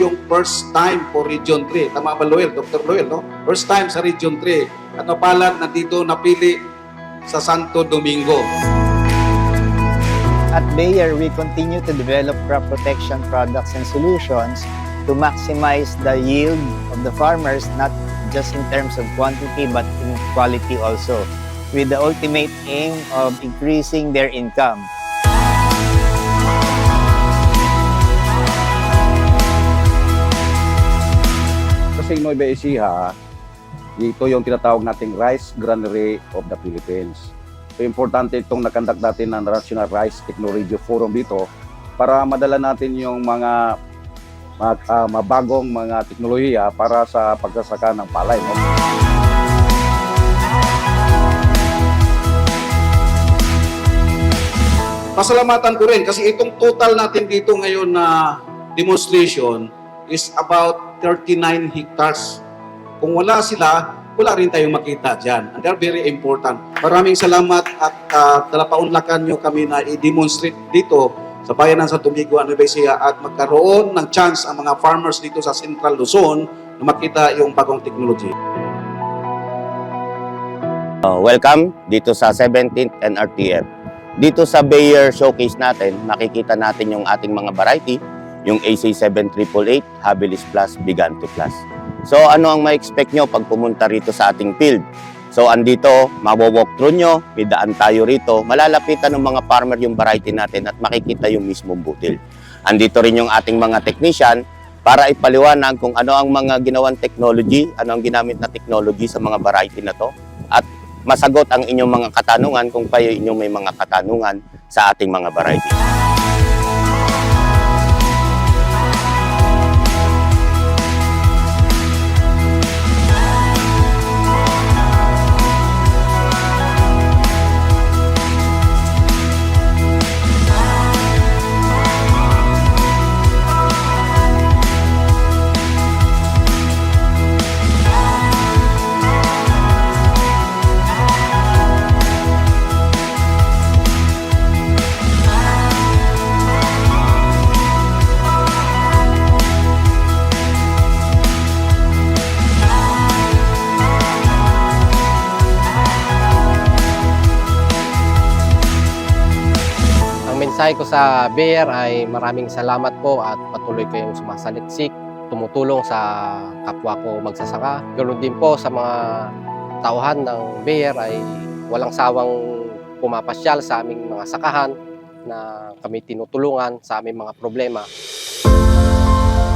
yung first time for Region 3. Tama ba, Loel? Dr. Loel, no? First time sa Region 3. At napalat na dito napili sa Santo Domingo. At Bayer, we continue to develop crop protection products and solutions to maximize the yield of the farmers, not just in terms of quantity, but in quality also, with the ultimate aim of increasing their income. Kasi Nueva Ecija, ito yung tinatawag nating Rice Granary of the Philippines. So, importante itong nakandak natin ng National Rice Technology Forum dito para madala natin yung mga mga ah, mabagong mga teknolohiya para sa pagsasaka ng palay. No? Pasalamatan ko rin kasi itong total natin dito ngayon na demonstration is about 39 hectares. Kung wala sila, wala rin tayong makita dyan. And they're very important. Maraming salamat at uh, talapaunlakan nyo kami na i-demonstrate dito sa bayan ng Santo Domingo, Nueva Ecija at magkaroon ng chance ang mga farmers dito sa Central Luzon na makita yung bagong technology. Uh, welcome dito sa 17th NRTF. Dito sa Bayer Showcase natin, makikita natin yung ating mga variety, yung AC7888, Habilis Plus, Bigante Plus. So ano ang ma-expect nyo pag pumunta rito sa ating field? So andito, mawo-walk through nyo, may tayo rito, malalapitan ng mga farmer yung variety natin at makikita yung mismong butil. Andito rin yung ating mga technician para ipaliwanag kung ano ang mga ginawang technology, ano ang ginamit na technology sa mga variety na to at masagot ang inyong mga katanungan kung kayo inyong may mga katanungan sa ating mga variety. Mensahe ko sa Bear ay maraming salamat po at patuloy kayong sumasaliksik, tumutulong sa kapwa ko magsasaka. Ganoon din po sa mga tauhan ng Bear ay walang sawang pumapasyal sa aming mga sakahan na kami tinutulungan sa aming mga problema.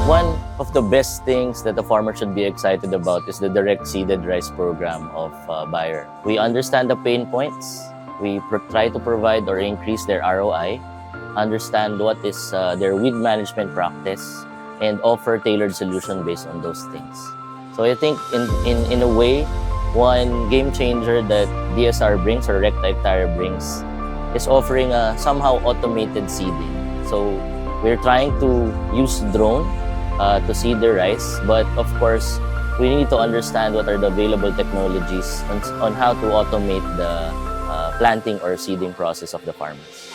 One of the best things that the farmer should be excited about is the direct seeded rice program of uh, Bayer. We understand the pain points. We try to provide or increase their ROI, understand what is uh, their weed management practice, and offer tailored solution based on those things. So I think in, in, in a way, one game changer that DSR brings or Rectite Tire brings is offering a somehow automated seeding. So we're trying to use drone uh, to seed the rice. But of course, we need to understand what are the available technologies on, on how to automate the uh, planting or seeding process of the farmers.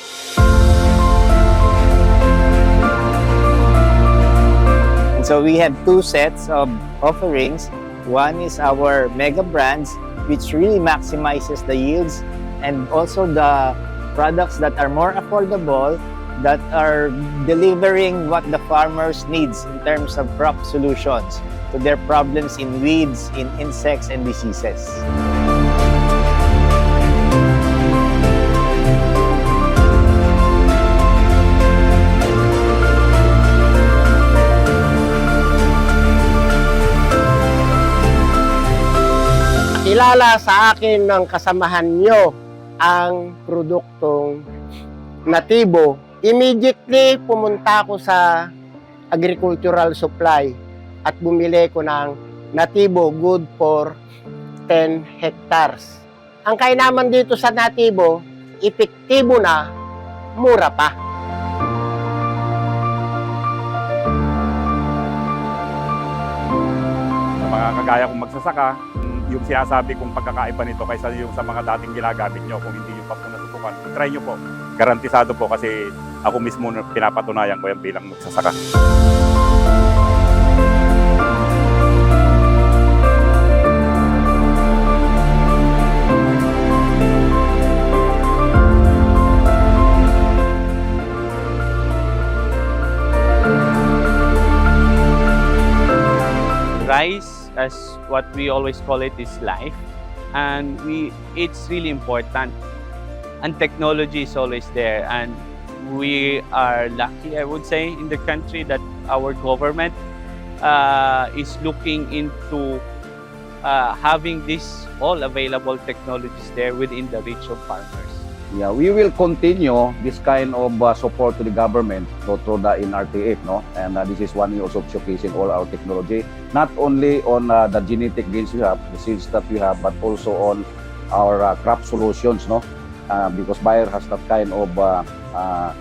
So we have two sets of offerings. One is our mega brands, which really maximizes the yields and also the products that are more affordable that are delivering what the farmers needs in terms of crop solutions to their problems in weeds, in insects and diseases. Kilala sa akin ng kasamahan nyo ang produktong natibo. Immediately pumunta ako sa agricultural supply at bumili ko ng natibo good for 10 hectares. Ang kainaman dito sa natibo, epektibo na, mura pa. mga kagaya kong magsasaka, yung sinasabi kong pagkakaiba nito kaysa yung sa mga dating ginagamit nyo kung hindi nyo pa po natutukan, try nyo po. Garantisado po kasi ako mismo na pinapatunayan ko yan bilang magsasaka. What we always call it is life. And we it's really important. And technology is always there. And we are lucky i would say in the country that our government uh, is looking into uh, having this all available technologies there within the reach of farmers Yeah, we will continue this kind of uh, support to the government so through the NRTF, no? And uh, this is one way also showcasing all our technology, not only on uh, the genetic gains we have, the seeds that we have, but also on our uh, crop solutions, no? Uh, because Bayer has that kind of uh, uh,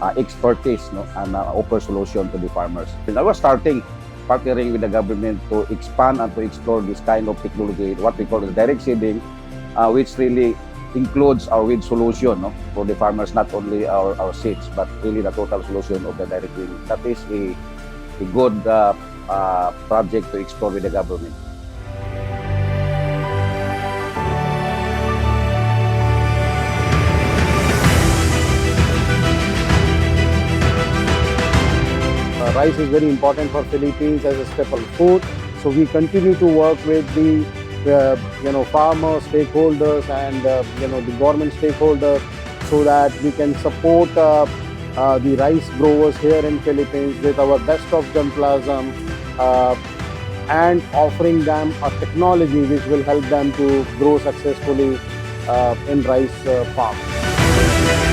uh, expertise, no? And uh, offer solution to the farmers. And I was starting partnering with the government to expand and to explore this kind of technology, what we call the direct seeding, uh, which really includes our weed solution no, for the farmers, not only our, our seeds, but really the total solution of the direct weeding. That is a, a good uh, uh, project to explore with the government. Uh, rice is very important for Philippines as a staple food. So we continue to work with the uh, you know farmer stakeholders and uh, you know the government stakeholders so that we can support uh, uh, the rice growers here in Philippines with our best of germplasm uh, and offering them a technology which will help them to grow successfully uh, in rice uh, farms.